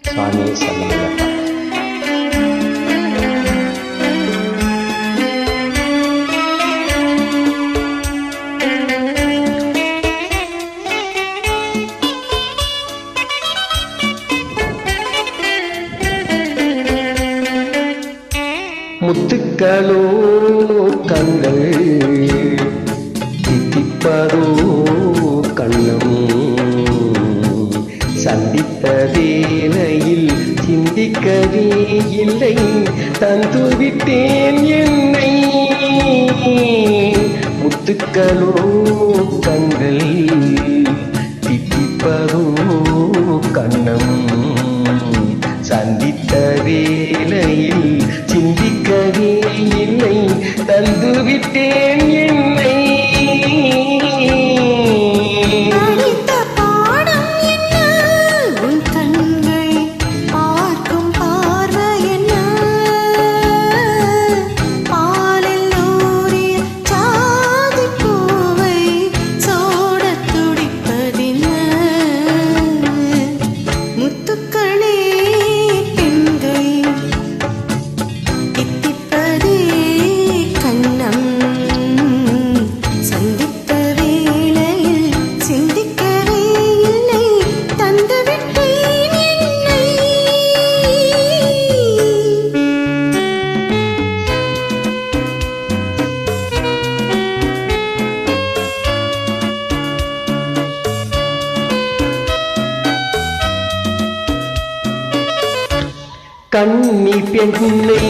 சுவாமியே சரணமையப்பா முத்துக்களோ கண்கள் தித்திப்பதோ சந்தித்த சிந்திக்கவே இல்லை. தந்துவிட்டேன் என்னை. முத்துக்களோ கண்கள் திட்டிப்பதோ கண்ணம் சந்தித்த வேலையில் சிந்திக்கவே இல்லை. தந்துவிட்டேன் கண்ணி பெண்ணை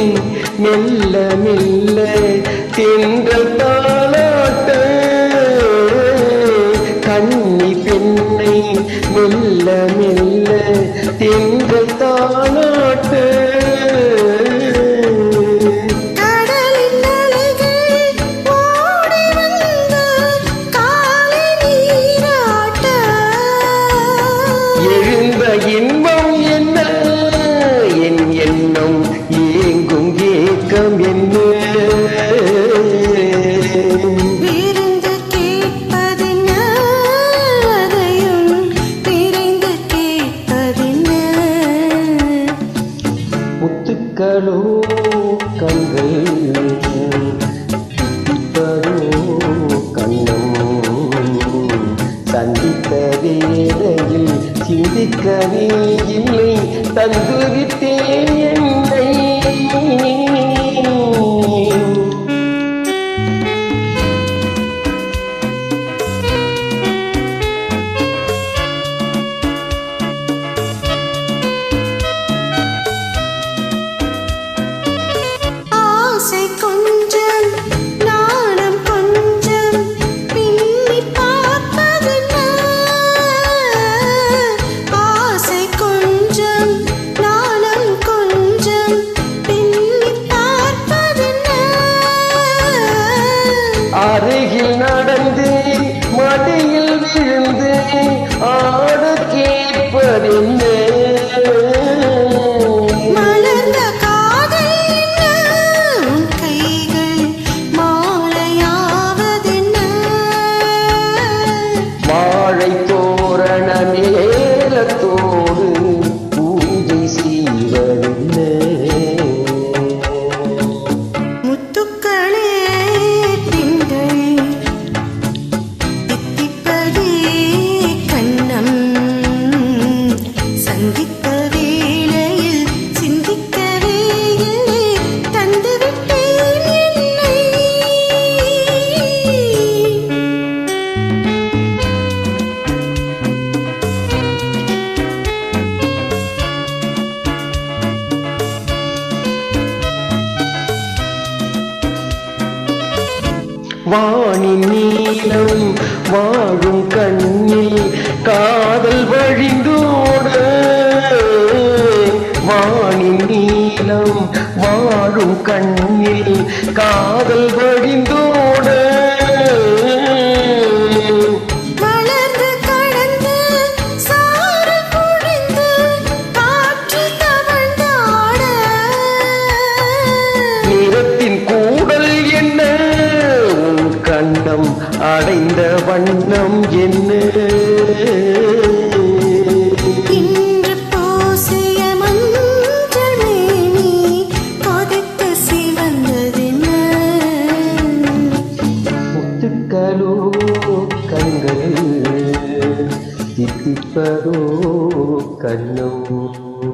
மெல்ல மெல்ல தென்றல் தாளாட்ட கண்ணி பெண்ணை மெல்ல மெல்ல தென்றல் முத்துக்களோ கண்கள் சந்தித்த வேளையில் சிந்திக்கவே இல்லை. தந்துவிட்டேன் அருகில் நடந்து மடியில் விழுந்து ஆ வானின் நீளம் வாழும் கண்ணில் காதல் வழிந்தோட. வானின் நீளம் வாழும் கண்ணில் காதல் வழிந்தோட. சிரிப்பதோ கண்ணம்